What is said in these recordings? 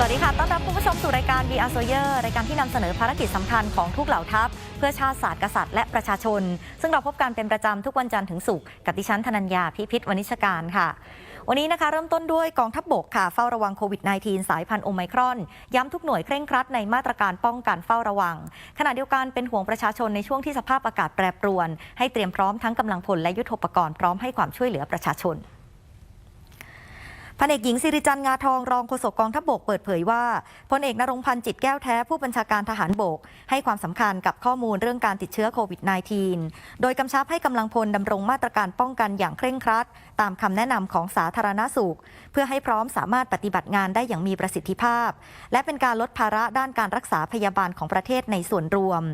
สวัสดีค่ะ ต้อนรับคุณผู้ชมสู่รายการ v r s o y e r รายการที่นำเสนอภารกิจสำคัญของทุกเหล่าทัพ เพื่อชาติศาสตร์กษัตริย์และประชาชน ซึ่งเราพบกันเป็นประจำทุกวันจันทร์ถึงศุกร์กับดิฉันธนัญญาพิพิธวณิชการค่ะ วันนี้นะคะเริ่มต้นด้วยกองทัพบบกค่ะ เฝ้าระวังโควิด -19 สายพันธุ์โอไมครอน ย้ำทุกหน่วยเคร่งครัดในมาตรการป้องกันเฝ้าระวัง ขณะเดียวกันเป็นห่วงประชาชนในช่วงที่สภาพอากาศแปรปรวน ให้เตรียมพร้อมทั้งกำลังพลและยุทโธปกรณ์พร้อมให้ความช่วยเหลือประชาชน พันเอกหญิงสิริจันทร์งาทองรองโฆษกกองทัพบกเปิดเผยว่าพลเอกนรงพันธ์จิตแก้วแท้ผู้บัญชาการทหารบก ให้ความสำคัญกับข้อมูลเรื่องการติดเชื้อโควิด -19 โดยกำชับให้กำลังพลดำรงมาตรการป้องกันอย่างเคร่งครัด ตามคำแนะนำของสาธารณสุข เพื่อให้พร้อมสามารถปฏิบัติงานได้อย่างมีประสิทธิภาพ และเป็นการลดภาระด้านการรักษาพยาบาลของประเทศในส่วนรวม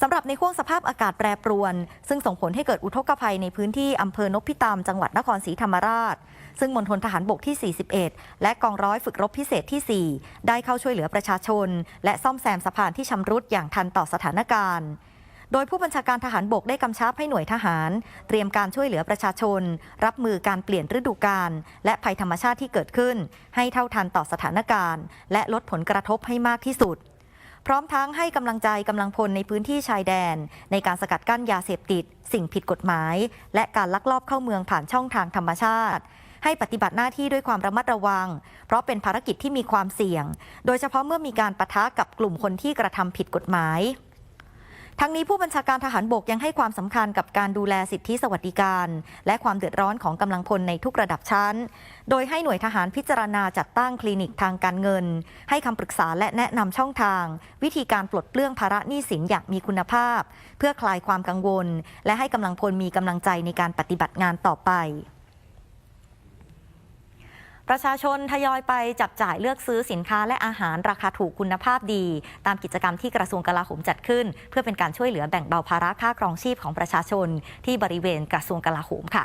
สำหรับในห่วงสภาพอากาศแปรปรวน ซึ่งส่งผลให้เกิดอุทกภัยในพื้นที่อำเภอนพิตามจังหวัดนครศรีธรรมราช ซึ่งมณฑลทหารบกที่ 41 และกองร้อยฝึกรบพิเศษที่ 4 ได้เข้าช่วยเหลือประชาชน และซ่อมแซมสะพานที่ชำรุดอย่างทันต่อสถานการณ์ โดยผู้บัญชาการทหารบกได้กำชับให้หน่วยทหาร เตรียมการช่วยเหลือประชาชน รับมือการเปลี่ยนฤดูกาลและภัยธรรมชาติที่เกิดขึ้น ให้เท่าทันต่อสถานการณ์ และลดผลกระทบให้มากที่สุด พร้อมทั้งให้กำลังใจกำลังพลในพื้นที่ชายแดน ในการสกัดกั้นยาเสพติด สิ่งผิดกฎหมาย และการลักลอบเข้าเมืองผ่านช่องทางธรรมชาติ ให้ปฏิบัติหน้าที่ด้วยความระมัดระวัง เพราะเป็นภารกิจที่มีความเสี่ยง โดยเฉพาะเมื่อมีการปะทะกับกลุ่มคนที่กระทำผิดกฎหมาย ทั้งนี้ผู้บัญชาการทหารบกยังให้ความสำคัญกับการดูแลสิทธิสวัสดิการ และความเดือดร้อนของกำลังพลในทุกระดับชั้น โดยให้หน่วยทหารพิจารณาจัดตั้งคลินิกทางการเงิน ให้คำปรึกษาและแนะนำช่องทาง วิธีการปลดเปลื้องภาระหนี้สินอย่างมีคุณภาพ เพื่อคลายความกังวล และให้กำลังพลมีกำลังใจในการปฏิบัติงานต่อไป ประชาชนทยอยไปจับจ่ายเลือกซื้อสินค้าและอาหารราคาถูกคุณภาพดี ตามกิจกรรมที่กระทรวงกลาโหมจัดขึ้น เพื่อเป็นการช่วยเหลือแบ่งเบาภาระค่าครองชีพของประชาชนที่บริเวณกระทรวงกลาโหมค่ะ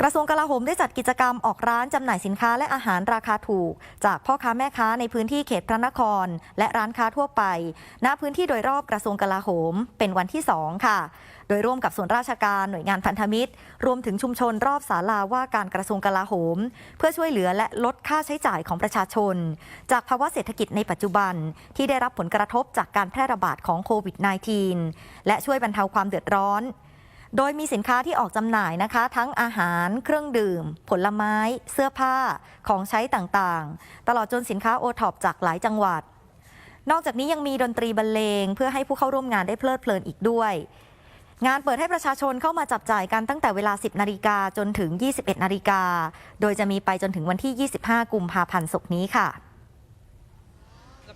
กระทรวงกลาโหมได้จัดกิจกรรมออกร้านจำหน่ายสินค้าและอาหารราคาถูก จากพ่อค้าแม่ค้าในพื้นที่เขตพระนคร และร้านค้าทั่วไป ณพื้นที่โดยรอบกระทรวงกลาโหม เป็นวันที่ 2 ค่ะ โดยร่วมกับส่วนราชการหน่วยงานพันธมิตร รวมถึงชุมชนรอบศาลาว่าการกระทรวงกลาโหม เพื่อช่วยเหลือและลดค่าใช้จ่ายของประชาชน จากภาวะเศรษฐกิจในปัจจุบัน ที่ได้รับผลกระทบจากการแพร่ระบาดของโควิด -19 และช่วยบรรเทาความเดือดร้อน โดยมีสินค้าที่ออกจำหน่ายนะคะ ทั้งอาหาร เครื่องดื่ม ผลไม้ เสื้อผ้า ของใช้ต่างๆ ตลอดจนสินค้าโอท็อปจากหลายจังหวัด นอกจากนี้ยังมีดนตรีบรรเลง เพื่อให้ผู้เข้าร่วมงานได้เพลิดเพลินอีกด้วย งานเปิดให้ประชาชนเข้ามาจับจ่ายกันตั้งแต่เวลา 10 นาฬิกาจนถึง 21 นาฬิกา โดยจะมีไปจนถึงวันที่ 25 กุมภาพันธ์ศกนี้ค่ะ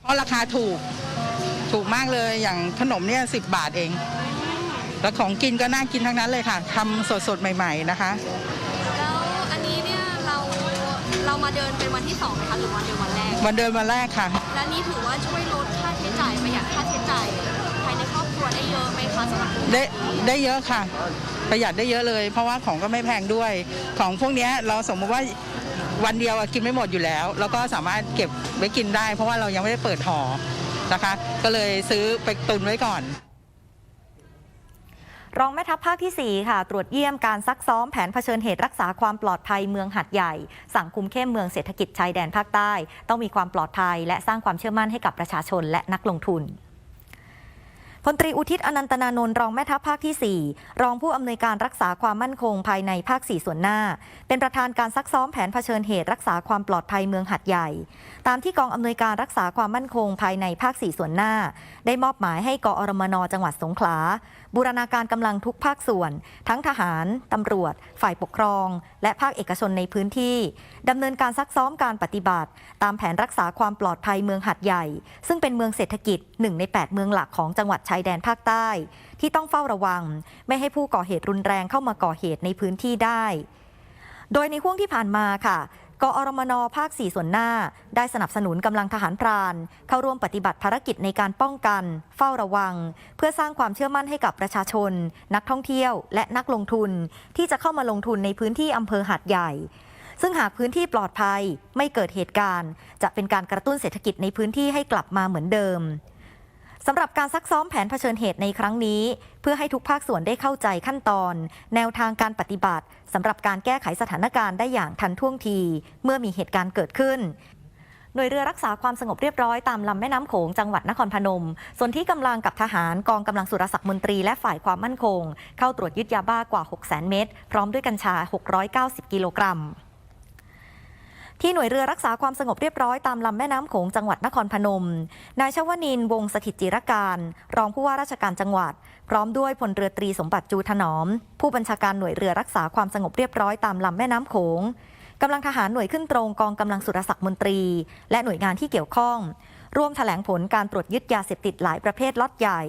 เพราะราคาถูกถูกมากเลยอย่างขนมเนี่ยสิบาทเอง แล้วของกินก็น่ากินทั้งนั้นเลยค่ะทำสดๆใหม่ ๆนะคะ แล้วอันนี้เนี่ยเราเรามาเดินเป็นวันที่สองนะคะหรือวันเดินวันแรก วันเดินวันแรกค่ะ และนี่ถือว่าช่วยลดค่าใช้จ่ายประหยัดค่าใช้จ่ายภายในครอบครัวได้เยอะไหมคะสำหรับผู้ได้ได้เยอะค่ะ ประหยัดได้เยอะเลย เพราะว่าของก็ไม่แพงด้วย ของพวกเนี้ยเราสมมติว่าวันเดียวอะกินไม่หมดอยู่แล้ว แล้วก็สามารถเก็บไว้กินได้ เพราะว่าเรายังไม่ได้เปิดห่อนะคะ ก็เลยซื้อไปตุนไว้ก่อน รองแม่ทัพภาคที่ 4 ค่ะ ตรวจเยี่ยมการซักซ้อมแผนเผชิญเหตุรักษาความปลอดภัยเมืองหัดใหญ่ สั่งคุมเข้มเมืองเศรษฐกิจชายแดนภาคใต้ ต้องมีความปลอดภัย และสร้างความเชื่อมั่นให้กับประชาชนและนักลงทุนพลตรีอุทิศอนันตนานนท์รองแม่ทัพภาคที่ 4 รองผู้อำนวยการรักษาความมั่นคงภายในภาค 4 ส่วนหน้า เป็นประธานการซักซ้อมแผนเผชิญเหตุรักษาความปลอดภัยเมืองหัดใหญ่ ตามที่กองอำนวยการรักษาความมั่นคงภายในภาค 4 ส่วนหน้า ได้มอบหมายให้กอรมนจังหวัดสงขลา บูรณาการกำลังทุกภาคส่วน ทั้งทหารตำรวจ ฝ่ายปกครอง และภาคเอกชนในพื้นที่ดำเนินการซักซ้อมการปฏิบัติ ตามแผนรักษาความปลอดภัยเมืองหัดใหญ่ ซึ่งเป็นเมืองเศรษฐกิจหนึ่งใน 8 เมืองหลักของจังหวัดชายแดนภาคใต้ ที่ต้องเฝ้าระวัง ไม่ให้ผู้ก่อเหตุรุนแรงเข้ามาก่อเหตุในพื้นที่ได้ โดยในห่วงที่ผ่านมาค่ะ กอรมนภาค 4 ส่วนหน้า ได้สนับสนุนกำลังทหารพราน เข้าร่วมปฏิบัติภารกิจในการป้องกัน เฝ้าระวัง เพื่อสร้างความเชื่อมั่นให้กับประชาชน นักท่องเที่ยว และนักลงทุน ที่จะเข้ามาลงทุนในพื้นที่อำเภอหาดใหญ่ ซึ่งหากพื้นที่ปลอดภัยไม่เกิดเหตุการณ์ จะเป็นการกระตุ้นเศรษฐกิจในพื้นที่ให้กลับมาเหมือนเดิม สำหรับการซักซ้อมแผนเผชิญเหตุในครั้งนี้ เพื่อให้ทุกภาคส่วนได้เข้าใจขั้นตอน แนวทางการปฏิบัติสำหรับการแก้ไขสถานการณ์ได้อย่างทันท่วงที เมื่อมีเหตุการณ์เกิดขึ้นหน่วยเรือรักษาความสงบเรียบร้อยตามลำแม่น้ำโขงจังหวัดนครพนม ส่วนที่กำลังกับทหารกองกำลังสุรศักดิ์มนตรีและฝ่ายความมั่นคง เข้าตรวจยึดยาบ้ากว่า 6 0 0 0 0เม็ดพร้อมด้วยกัญชา 690 กิโลกรัม ที่หน่วยเรือรักษาความสงบเรียบร้อยตามลำแม่น้ำโขงจังหวัดนครพนม นายชวนินวงศ์สถิตจิรการ รองผู้ว่าราชการจังหวัด พร้อมด้วยพลเรือตรีสมบัติจูถนอม ผู้บัญชาการหน่วยเรือรักษาความสงบเรียบร้อยตามลำแม่น้ำโขงกำลังทหารหน่วยขึ้นตรงกองกำลังสุรศักดิ์มนตรี และหน่วยงานที่เกี่ยวข้อง ร่วมแถลงผลการตรวจยึดยาเสพติดหลายประเภทล็อตใหญ่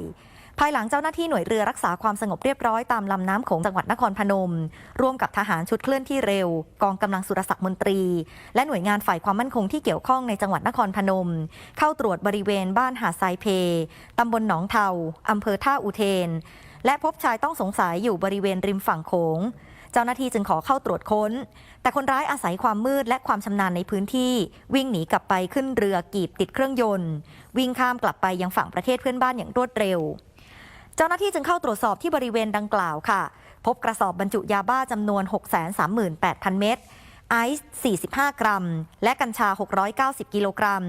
ภายหลังเจ้าหน้าที่หน่วยเรือรักษาความสงบเรียบร้อยตามลำน้ำโขงจังหวัดนครพนม ร่วมกับทหารชุดเคลื่อนที่เร็ว กองกำลังสุรศักดิ์มนตรี และหน่วยงานฝ่ายความมั่นคงที่เกี่ยวข้องในจังหวัดนครพนม เข้าตรวจบริเวณบ้านหาดทรายเพตำบลหนองเทาอำเภอท่าอุเทน และพบชายต้องสงสัยอยู่บริเวณริมฝั่งโขงเจ้าหน้าที่จึงขอเข้าตรวจค้น แต่คนร้ายอาศัยความมืดและความชำนาญในพื้นที่ วิ่งหนีกลับไปขึ้นเรือกีบติดเครื่องยนต์ วิ่งข้ามกลับไปยังฝั่งประเทศเพื่อนบ้านอย่างรวดเร็ว เจ้าหน้าที่จึงเข้าตรวจสอบที่บริเวณดังกล่าวค่ะ พบกระสอบบรรจุยาบ้าจำนวน 638,000 เม็ดไอซ์45 กรัม และกัญชา 690 กิโลกรัม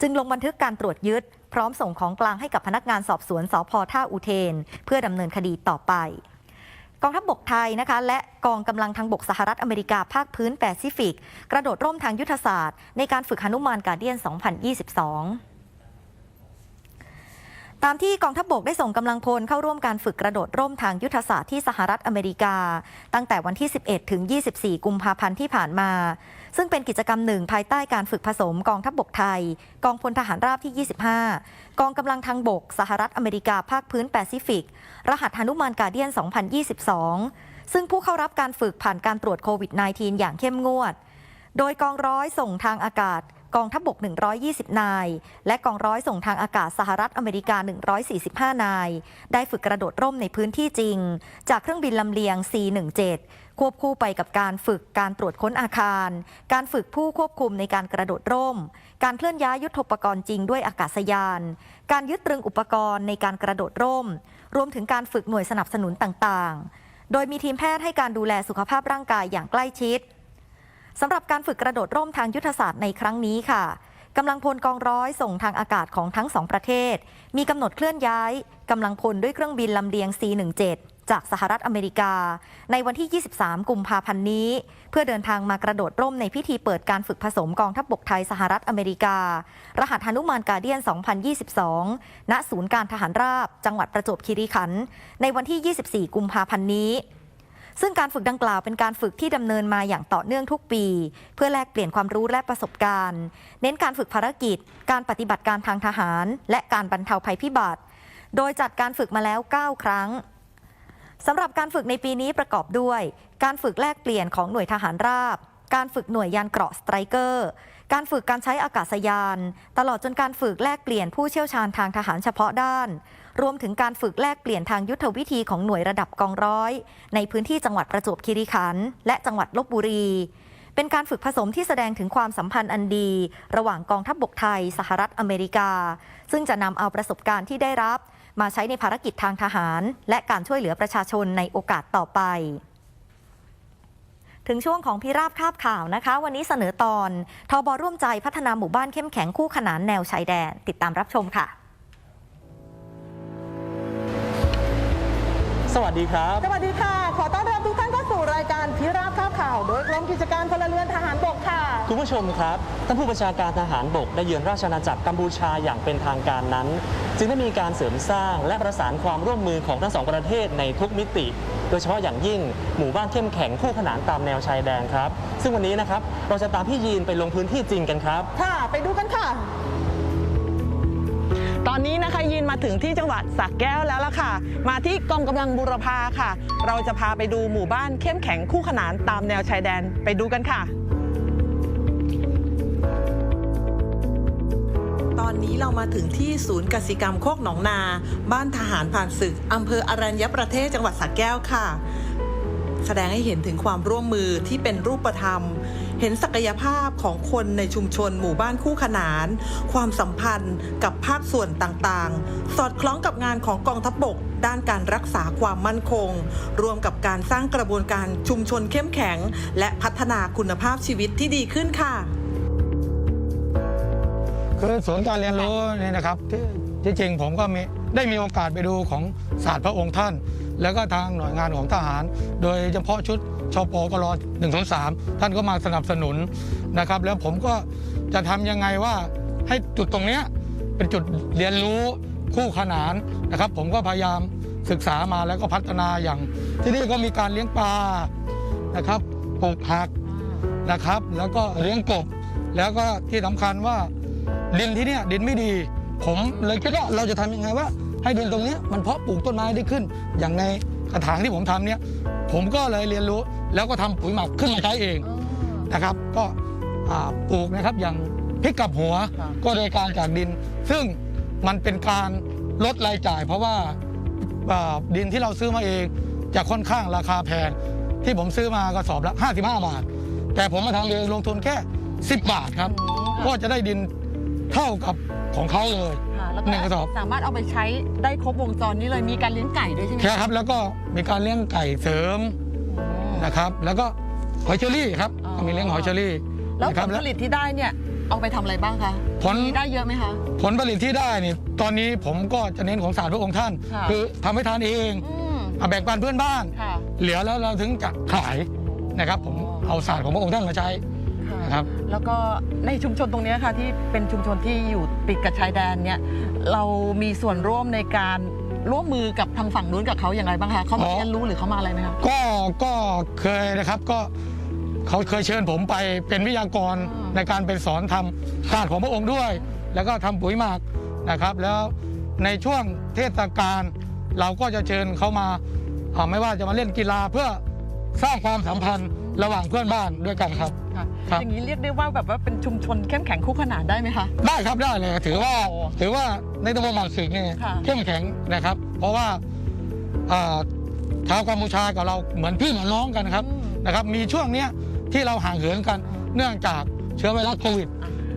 จึงลงบันทึกการตรวจยึด พร้อมส่งของกลางให้กับพนักงานสอบสวนสพท่าอุเทน เพื่อดำเนินคดีต่อไป กองทัพบกไทยนะคะ และกองกำลังทางบกสหรัฐอเมริกาภาคพื้นแปซิฟิก กระโดดร่มทางยุทธศาสตร์ ในการฝึกหนุมานการเดียน 2022 ตามที่กองทัพบกได้ส่งกำลังพลเข้าร่วมการฝึกกระโดดร่มทางยุทธศาสตร์ที่สหรัฐอเมริกา ตั้งแต่วันที่ 11 ถึง 24 กุมภาพันธ์ที่ผ่านมา ซึ่งเป็นกิจกรรมหนึ่งภายใต้การฝึกผสมกองทัพบกไทย กองพลทหารราบที่ 25 กองกำลังทางบก สหรัฐอเมริกาภาคพื้นแปซิฟิก รหัสหนุมานกาเดียน 2022 ซึ่งผู้เข้ารับการฝึกผ่านการตรวจโควิด -19 อย่างเข้มงวด โดยกองร้อยส่งทางอากาศ กองทัพบก 120 นาย และกองร้อยส่งทางอากาศสหรัฐอเมริกา 145 นาย ได้ฝึกกระโดดร่มในพื้นที่จริง จากเครื่องบินลำเลียง C-17 ควบคู่ไปกับการฝึกการตรวจค้นอาคาร การฝึกผู้ควบคุมในการกระโดดร่ม การเคลื่อนย้ายยุทธปกรณ์จริงด้วยอากาศยาน การยึดตรึงอุปกรณ์ในการกระโดดร่ม รวมถึงการฝึกหน่วยสนับสนุนต่างๆ โดยมีทีมแพทย์ให้การดูแลสุขภาพร่างกายอย่างใกล้ชิด สำหรับการฝึกกระโดดร่มทางยุทธศาสตร์ในครั้งนี้ค่ะกำลังพลกองร้อยส่งทางอากาศของทั้งสองประเทศ มีกำหนดเคลื่อนย้ายกำลังพลด้วยเครื่องบินลำเลียง C-17 จากสหรัฐอเมริกา ในวันที่ 23 กุมภาพันธ์นี้ เพื่อเดินทางมากระโดดร่มในพิธีเปิดการฝึกผสมกองทัพบบกไทยสหรัฐอเมริกา รหัสหนุมานกาเดียน 2022 ณ ศูนย์การทหารราบ จังหวัดประจวบคีรีขันธ์ ในวันที่ 24 กุมภาพันธ์นี้ ซึ่งการฝึกดังกล่าวเป็นการฝึกที่ดำเนินมาอย่างต่อเนื่องทุกปี เพื่อแลกเปลี่ยนความรู้และประสบการณ์ เน้นการฝึกภารกิจ การปฏิบัติการทางทหาร และการบรรเทาภัยพิบัติ โดยจัดการฝึกมาแล้ว 9 ครั้งสำหรับการฝึกในปีนี้ประกอบด้วย การฝึกแลกเปลี่ยนของหน่วยทหารราบ การฝึกหน่วยยานเกราะสไตรเกอร์ การฝึกการใช้อากาศยาน ตลอดจนการฝึกแลกเปลี่ยนผู้เชี่ยวชาญทางทหารเฉพาะด้าน รวมถึงการฝึกแลกเปลี่ยนทางยุทธวิธีของหน่วยระดับกองร้อย ในพื้นที่จังหวัดประจวบคีรีขันธ์และจังหวัดลบบุรี เป็นการฝึกผสมที่แสดงถึงความสัมพันธ์อันดี ระหว่างกองทัพบบกไทย สหรัฐอเมริกา ซึ่งจะนำเอาประสบการณ์ที่ได้รับ มาใช้ในภารกิจทางทหาร และการช่วยเหลือประชาชนในโอกาสต่อไปถึงช่วงของพิราบคาบข่าวนะคะ วันนี้เสนอตอน ทบร่วมใจพัฒนาหมู่บ้านเข้มแข็งคู่ขนานแนวชายแดน ติดตามรับชมค่ะ สวัสดีครับ สวัสดีค่ะ ขอต้อนรับทุกท่านเข้าสู่รายการพิราบข้าวข่าว โดยกรมกิจการพลเรือนทหารบกค่ะ คุณผู้ชมครับ ท่านผู้บัญชาการทหารบกได้เยือนราชอาณาจักรกัมพูชาอย่างเป็นทางการนั้น จึงได้มีการเสริมสร้างและประสานความร่วมมือของทั้งสองประเทศในทุกมิติ โดยเฉพาะอย่างยิ่งหมู่บ้านเข้มแข็งคู่ขนานตามแนวชายแดนครับ ซึ่งวันนี้นะครับเราจะตามพี่ยีนไปลงพื้นที่จริงกันครับ ค่ะ ไปดูกันค่ะตอ นี้นะคะยินมาถึงที่จังหวัดสักแก้วแล้วล่ะค่ะ มาที่กองกำลังบูรพาค่ะ เราจะพาไปดูหมู่บ้านเข้มแข็งคู่ขนานตามแนวชายแดนไปดูกันค่ะ ตอนนี้เรามาถึงที่ศูนย์กสิกรรมโคกหนองนา บ้านทหารผ่านศึกอำเภออรัญญประเทศจังหวัดสระแก้วค่ะ แสดงให้เห็นถึงความร่วมมือที่เป็นรูปธรรม เห็นศักยภาพของคนในชุมชนหมู่บ้านคู่ขนาน ความสัมพันธ์กับภาคส่วนต่างๆ สอดคล้องกับงานของกองทัพบก ด้านการรักษาความมั่นคง รวมกับการสร้างกระบวนการชุมชนเข้มแข็ง และพัฒนาคุณภาพชีวิตที่ดีขึ้นค่ะ คือศูนย์การเรียนรู้นี่นะครับที่จริงผมก็มีได้มีโอกาสไปดูของศาสตร์พระองค์ท่าน แล้วก็ทางหน่วยงานของทหาร โดยเฉพาะชุดชปกร103ท่านก็มาสนับสนุนนะครับ แล้วผมก็จะทำยังไงว่าให้จุดตรงเนี้ยเป็นจุดเรียนรู้คู่ขนานนะครับ ผมก็พยายามศึกษามาแล้วก็พัฒนาอย่าง ที่นี่ก็มีการเลี้ยงปลานะครับปลูกผักนะครับ แล้วก็เลี้ยงกบ แล้วก็ที่สำคัญว่าดินที่เนี่ยดินไม่ดี ผมเลยคิดว่าเราจะทำยังไงว่า ให้ดินตรงเนี้ยมันเพาะปลูกต้นไม้ได้ขึ้น อย่างในกระถางที่ผมทำเนี่ยผมก็เลยเรียนรู้แล้วก็ทำปุ๋ยหมักขึ้นมาใช้เองนะครับ ก็อ่าปลูกนะครับอย่างพริกกับหัวครับก็โดยการจากดิน ซึ่งมันเป็นการลดรายจ่าย เพราะว่าอ่าดินที่เราซื้อมาเองจะค่อนข้างราคาแพงที่ผมซื้อมากระสอบละ55 บาท แต่ผมมาทำเองลงทุนแค่ 10 บาทครับ ก็จะได้ดินเท่ากับของเขาเลยค่ะ แล้วหนึ่งกระสอบ สามารถเอาไปใช้ได้ครบวงจรนี้เลยมีการเลี้ยงไก่ด้วยใช่ไหมใช่ครับ แล้วก็มีการเลี้ยงไก่เสริมนะครับ แล้วก็หอยเชอรี่ครับอ๋อ ก็มีเลี้ยงหอยเชอรี่แล้วนะผครับลผลิตที่ได้เนี่ยเอาไปทำอะไรบ้างคะผล มีได้เยอะไหมคะ ผลผลิตที่ได้นี่ตอนนี้ผมก็จะเน้นของศาสตร์พระองค์ท่าน ค่ะ คือทำให้ทานเองอืมเอาแบ่งปันเพื่อนบ้าน ค่ะ เหลือแล้วเราถึงจะขายนะครับ ผมเอาศาสตร์ของพระองค์ท่านมาใช้ ค่ะนะครับ แล้วก็ในชุมชนตรงเนี้ยค่ะที่เป็นชุมชนที่อยู่ติดกับชายแดนเนี่ยเรามีส่วนร่วมในการร่วมมือกับทางฝั่งนู้นกับเขาอย่างไรบ้างคะเขามาอ๋อเรียนรู้หรือเขามาอะไรไหมคะก็ก็เคยนะครับก็เขาเคยเชิญผมไปเป็นวิทยากรอืมในการเป็นสอนทำศาสตร์ของพระองค์ด้วย แล้วก็ทำปุ๋ยหมักนะครับ แล้วในช่วงเทศกาลเราก็จะเชิญเขามาอ่าไม่ว่าจะมาเล่นกีฬาเพื่อ สร้างความสัมพันธ์ระหว่างเพื่อนบ้านด้วยกันครับ ค่ะครับ อย่างนี้เรียกได้ว่าแบบว่าเป็นชุมชนเข้มแข็งคู่ขนานได้ไหมคะ ได้ครับได้เลย ถือว่าโอ้ถือว่าในตำบลหมากศึกเนี่ยค่ะ เข้มแข็งนะครับ เพราะว่าอ่าชาวกัมพูชากับเราเหมือนพี่เหมือนน้องกันครับอืม นะครับ มีช่วงเนี้ยที่เราห่างเหินกันเนื่องจากเชื้อไวรัสโควิด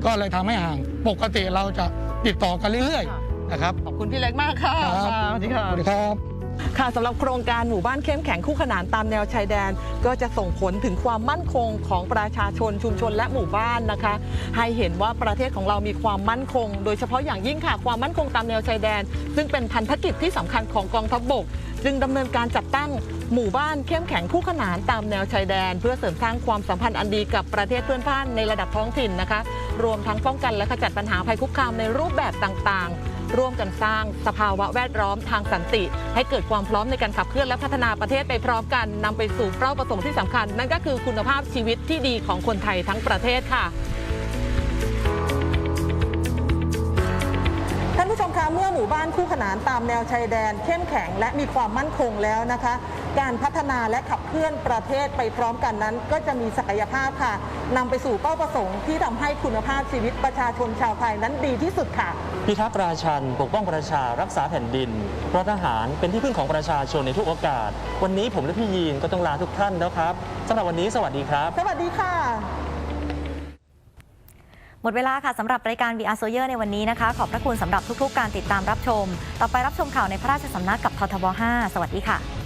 ก็เลยทำให้ห่างปกติเราจะติดต่อกันเรื่อยค่ะ ๆนะครับ ขอบคุณพี่เล็กมากค่ะครับค่ะสวัสดีค่ะ สวัสดีครับ ค่ะสำหรับโครงการหมู่บ้านเข้มแข็งคู่ขนานตามแนวชายแดน ก็จะส่งผลถึงความมั่นคงของประชาชนชุมชนและหมู่บ้านนะคะ ให้เห็นว่าประเทศของเรามีความมั่นคง โดยเฉพาะอย่างยิ่งค่ะความมั่นคงตามแนวชายแดน ซึ่งเป็นพันธกิจที่สำคัญของกองทัพบกจึงดำเนินการจัดตั้งหมู่บ้านเข้มแข็งคู่ขนานตามแนวชายแดน เพื่อเสริมสร้างความสัมพันธ์อันดีกับประเทศเพื่อนบ้านในระดับท้องถิ่นนะคะ รวมทั้งป้องกันและขจัดปัญหาภัยคุกคามในรูปแบบต่างๆ ร่วมกันสร้างสภาวะแวดล้อมทางสันติ ให้เกิดความพร้อมในการขับเคลื่อนและพัฒนาประเทศไปพร้อมกันนำไปสู่เป้าประสงค์ที่สำคัญ นั่นก็คือคุณภาพชีวิตที่ดีของคนไทยทั้งประเทศค่ะท่านผู้ชมคะเมื่อหมู่บ้านคู่ขนานตามแนวชายแดน เข้มแข็งและมีความมั่นคงแล้วนะคะ การพัฒนาและขับเคลื่อนประเทศไปพร้อมกันนั้น ก็จะมีศักยภาพค่ะนำไปสู่เป้าประสงค์ที่ทำให้คุณภาพชีวิตประชาชนชาวไทยนั้นดีที่สุดค่ะ พิทักษ์ราชันปกป้องประชารักษาแผ่นดินเพราะทหารเป็นที่พึ่งของประชาชนในทุกโอกาส วันนี้ผมและพี่ยีนก็ต้องลาทุกท่านแล้วครับสำหรับวันนี้สวัสดีครับ สวัสดีค่ะ หมดเวลาค่ะสำหรับรายการ VR s o y e r ในวันนี้นะคะ ขอบพระคุณสำหรับทุกๆ การติดตามรับชม ต่อไปรับชมข่าวในพระราชสำนักกับททบ 5 สวัสดีค่ะ